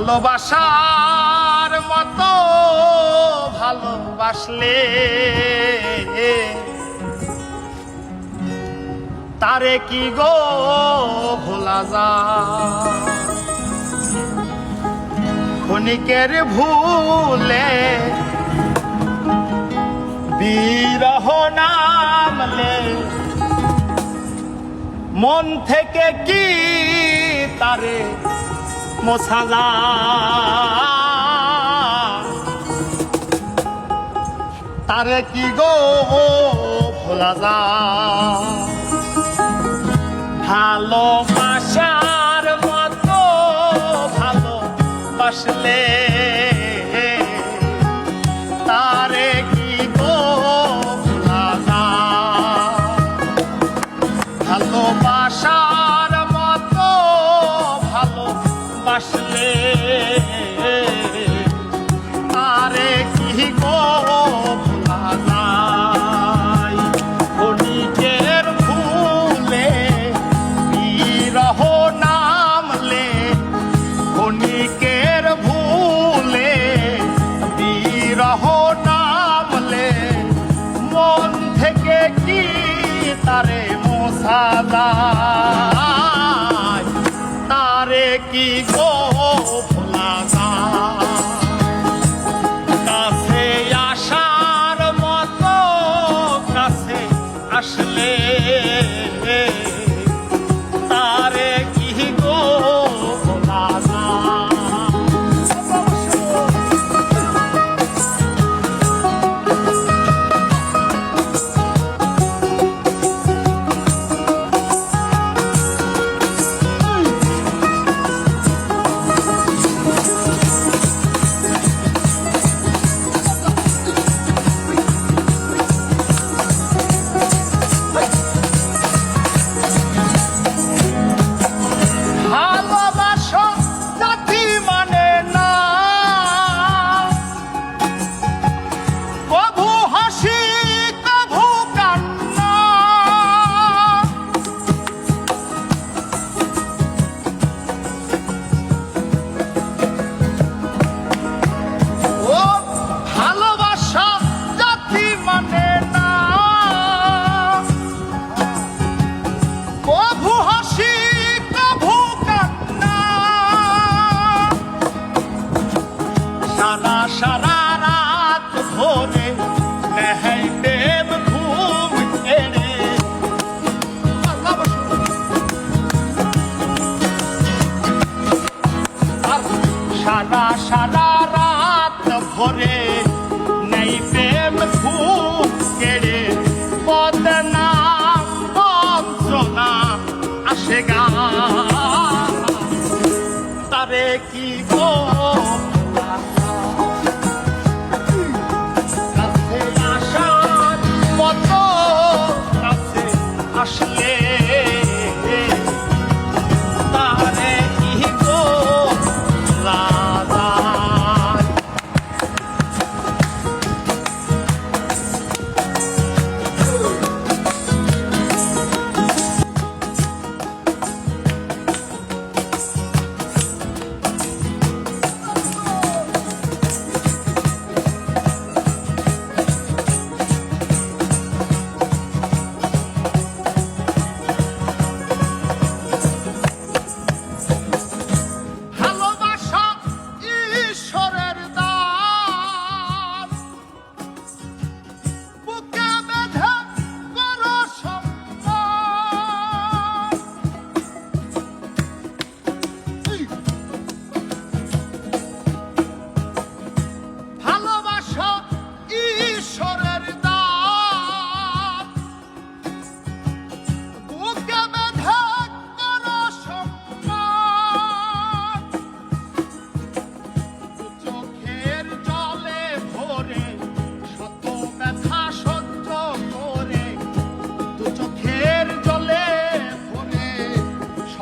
ভালোবাসার মতো ভালোবাসলে। তারে কি গো ভোলা যা ক্ষণিকের ভুলে বিরহ নামলে মন থেকে কি তারে মোসালা তারে কি গো ভোলা যা? ভালো যায় তারে কি গো ভোলা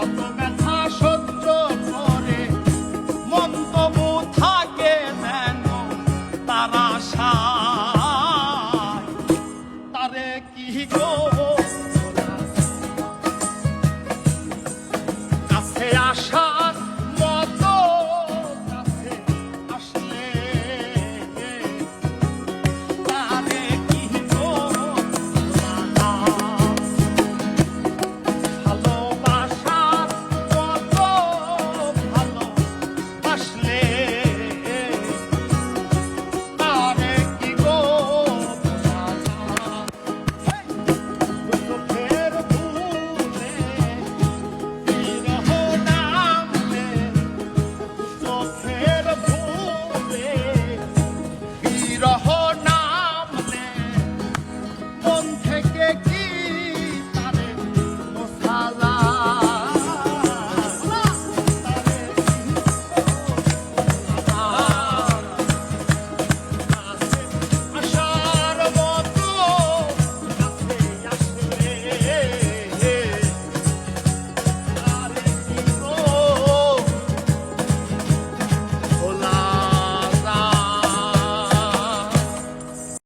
Come on.